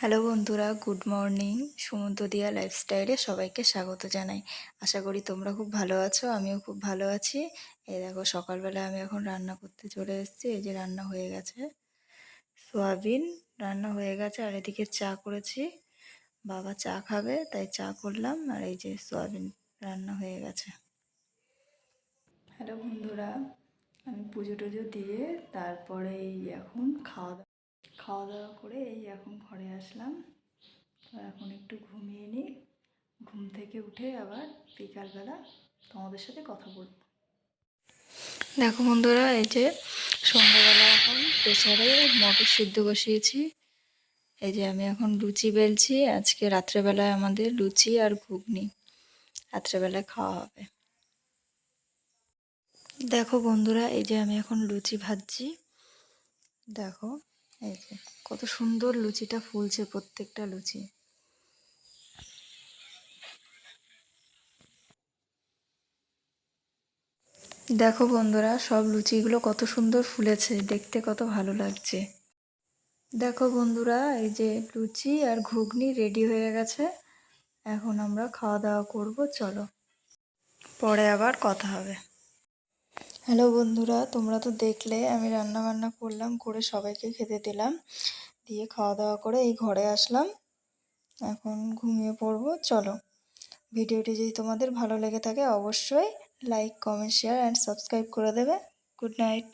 Hello বন্ধুরা, good morning. সমুদ্র দিয়া লাইফস্টাইলে সবাইকে স্বাগত জানাই। আশা করি তোমরা খুব ভালো আছো, আমিও খুব ভালো আছি। এই দেখো, সকালবেলা আমি এখন রান্না করতে চলে এসেছি, এই যে রান্না হয়ে গেছে। সোয়াবিন রান্না হয়ে গেছে, আর এদিকে চা করেছি। বাবা চা খাবে, তাই চা করলাম, আর এই যে সোয়াবিন রান্না হয়ে গেছে। হ্যালো বন্ধুরা, আমি পুজো টুজো দিয়ে তারপরে এই এখন খাওয়া দাওয়া খাওয়া দাওয়া করে এই এখন ঘরে আসলাম। তো এখন একটু ঘুমিয়ে নিই। ঘুম থেকে উঠে আবার বিকালবেলা তোমাদের সাথে কথা বলব। দেখো বন্ধুরা, এই যে সন্ধ্যাবেলা এখন প্রেসারে মটর সিদ্ধ বসিয়েছি। এই যে আমি এখন লুচি বেলছি। আজকে রাত্রেবেলায় আমাদের লুচি আর ঘুগনি। রাত্রেবেলায় খাওয়া হবে। দেখো বন্ধুরা, এই যে আমি এখন লুচি ভাজছি। দেখো কত সুন্দর লুচিটা ফুলছে, প্রত্যেকটা লুচি। দেখো বন্ধুরা, সব লুচিগুলো কত সুন্দর ফুলেছে, দেখতে কত ভালো লাগছে। দেখো বন্ধুরা, এই যে লুচি আর ঘুগনি রেডি হয়ে গেছে। এখন আমরা খাওয়া দাওয়া করব, চলো। পরে আবার কথা হবে। হ্যালো বন্ধুরা, তোমরা তো দেখলে আমি রান্না বান্না করলাম, করে সবাইকে খেতে দিলাম, দিয়ে খাওয়া দাওয়া করে এই ঘরে আসলাম। এখন ঘুমিয়ে পড়ব, চলো। ভিডিওটি যদি তোমাদের ভালো লেগে থাকে অবশ্যই like comment share and subscribe করে দেবে। Good night